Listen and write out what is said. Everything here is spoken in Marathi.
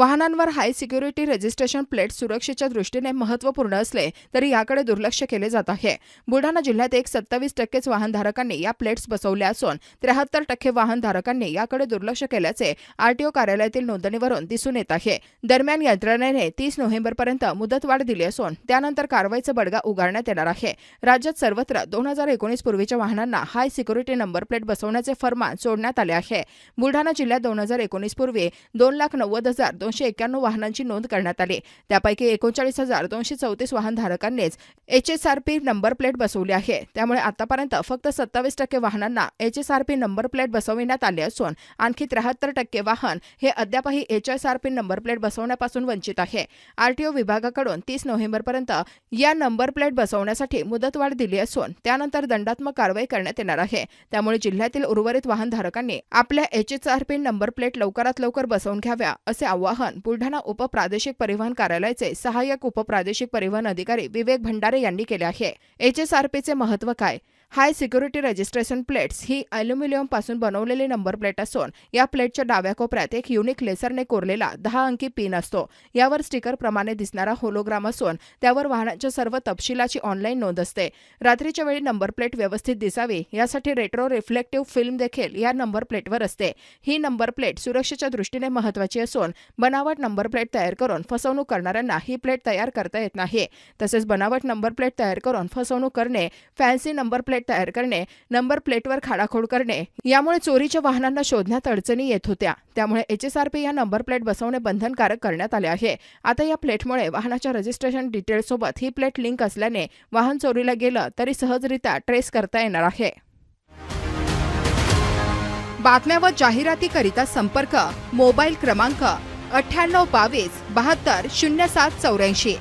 वाहनांवर हाय सिक्युरिटी रजिस्ट्रेशन प्लेट सुरक्षेच्या दृष्टीने महत्त्वपूर्ण असले तरी याकडे दुर्लक्ष केले जात आहे. बुलढाणा जिल्ह्यात एक सत्तावीस टक्केच वाहनधारकांनी या प्लेट्स बसवल्या असून त्र्याहत्तर टक्के वाहनधारकांनी याकडे दुर्लक्ष केल्याचे आरटीओ कार्यालयातील नोंदणीवरून दिसून येत आहे. दरम्यान यंत्रणेने तीस नोव्हेंबरपर्यंत मुदतवाढ दिली असून त्यानंतर कारवाईचा बडगा उगारण्यात येणार आहे. राज्यात सर्वत्र दोन हजार एकोणीस पूर्वीच्या वाहनांना हाय सिक्युरिटी नंबर प्लेट बसवण्याचे फरमान सोडण्यात आले आहे. बुलढाणा जिल्ह्यात दोन हजार एकोणीस पूर्वी दोन लाख नव्वद हजार दोनशे एक्क्याण्णव वाहनांची नोंद करण्यात आली. त्यापैकी एकोणचाळीस हजार दोनशे चौतीस वाहनधारकांनीच H S R P number plate बसवली आहे. त्यामुळे आतापर्यंत फक्त सत्तावीस टक्के वाहनांना H S R P number plate बसविण्यात आले असून आणखी त्र्याहत्तर टक्के वाहन हे अद्यापही H S R P number plate बसवण्यापासून वंचित आहे. आरटीओ विभागाकडून तीस नोव्हेंबरपर्यंत या नंबर प्लेट बसवण्यासाठी मुदतवाढ दिली असून त्यानंतर दंडात्मक कारवाई करण्यात येणार आहे. त्यामुळे जिल्ह्यातील उर्वरित वाहनधारकांनी आपल्या H S R P number plate लवकरात लवकर बसवून घ्याव्या असे आवाहन बुलढाणा उपप्रादेशिक परिवहन कार्यालयाचे सहाय्यक उपप्रादेशिक परिवहन अधिकारी विवेक भंडारे यांनी केले आहे. एचएसआरपीचे महत्त्व काय? हाय सिक्युरिटी रजिस्ट्रेशन प्लेट्स ही अल्युमिनियमपासून बनवलेली नंबर प्लेट असून या प्लेटच्या डाव्या कोपऱ्यात एक युनिक लेसरने कोरलेला दहा अंकी पिन असतो. यावर स्टिकर प्रमाणे दिसणारा होलोग्राम असून त्यावर वाहनाच्या सर्व तपशिलाची ऑनलाईन नोंद असते. रात्रीच्या वेळी नंबर प्लेट व्यवस्थित दिसावी यासाठी रेट्रो रिफ्लेक्टिव्ह फिल्म देखील या नंबर प्लेटवर असते. ही नंबर प्लेट सुरक्षेच्या दृष्टीने महत्वाची असून बनावट नंबर प्लेट तयार करून फसवणूक करणाऱ्यांना ही प्लेट तयार करता येत नाही. तसेच बनावट नंबर प्लेट तयार करून फसवणूक करणे फॅन्सी नंबर प्लेट तयार करणे नंबर प्लेटवर खाडाखोड करणे. यामुळे चोरीच्या वाहनांना शोधण्यात अडचणी येत होत्या. त्यामुळे एचएसआरपी या नंबर प्लेट बसवणे बंधनकारक करण्यात आले आहे. आता या प्लेटमुळे वाहनाच्या रजिस्ट्रेशन डिटेल्ससोबत ही प्लेट लिंक असल्याने वाहन चोरीला गेलं तरी सहजरित्या ट्रेस करता येणार आहे. बातम्या व जाहिरातीकरिता संपर्क मोबाईल क्रमांक अठ्ठ्याण्णव बावीस बहात्तर शून्य सात चौऱ्याऐंशी.